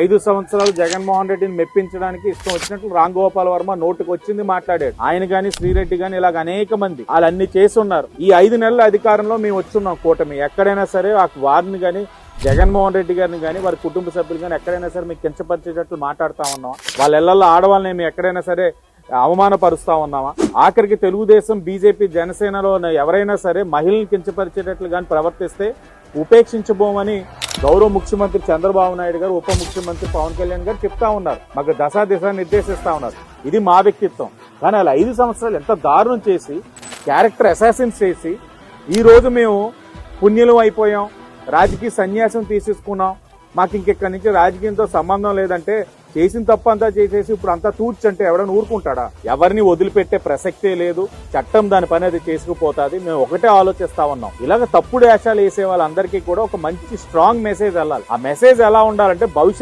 ఐదు సంవత్సరాలు జగన్మోహన్ రెడ్డిని మెప్పించడానికి ఇష్టం వచ్చినట్లు రామ్ గోపాల్ వర్మ నోటుకు వచ్చింది మాట్లాడాడు. ఆయన గాని శ్రీరెడ్డి గాని ఇలాగ అనేక మంది వాళ్ళు అన్ని చేసి ఉన్నారు. ఈ ఐదు నెలల అధికారంలో మేము వచ్చున్నాం కూటమి. ఎక్కడైనా సరే ఆ వారిని గాని జగన్మోహన్ రెడ్డి గారిని కానీ వారి కుటుంబ సభ్యులు కానీ ఎక్కడైనా సరే మీకు కించపరిచేటట్లు మాట్లాడుతా ఉన్నాం. వాళ్ళ ఇళ్ళలో ఆడవాళ్ళని మేము ఎక్కడైనా సరే అవమానపరుస్తా ఉన్నామా? ఆఖరికి తెలుగుదేశం బీజేపీ జనసేనలో ఎవరైనా సరే మహిళను కించపరిచేటట్లు కానీ ప్రవర్తిస్తే ఉపేక్షించబోమని గౌరవ ముఖ్యమంత్రి చంద్రబాబు నాయుడు గారు ఉప ముఖ్యమంత్రి పవన్ కళ్యాణ్ గారు చెప్తా ఉన్నారు. మాకు దశా దిశ నిర్దేశిస్తా ఉన్నారు. ఇది మా వ్యక్తిత్వం. కానీ అలా ఐదు సంవత్సరాలు ఎంత దారుణం చేసి క్యారెక్టర్ అసాసిన్స్ చేసి ఈ రోజు మేము పుణ్యులం అయిపోయాం రాజకీయ సన్యాసం తీసేసుకున్నాం మాకు ఇంకెక్కడి నుంచి రాజకీయంతో సంబంధం లేదంటే చేసిన తప్పు అంతా చేసేసి ఇప్పుడు అంతా తూడ్చంటే ఎవడని ఊరుకుంటాడా? ఎవరిని వదిలిపెట్టే ప్రసక్తే లేదు. చట్టం దాని పని అది చేసుకుపోతుంది. మేము ఒకటే ఆలోచిస్తా ఉన్నాం. ఇలాగ తప్పుడు వేషాలు వేసే వాళ్ళందరికీ కూడా ఒక మంచి స్ట్రాంగ్ మెసేజ్ వెళ్ళాలి. ఆ మెసేజ్ ఎలా ఉండాలంటే భవిష్యత్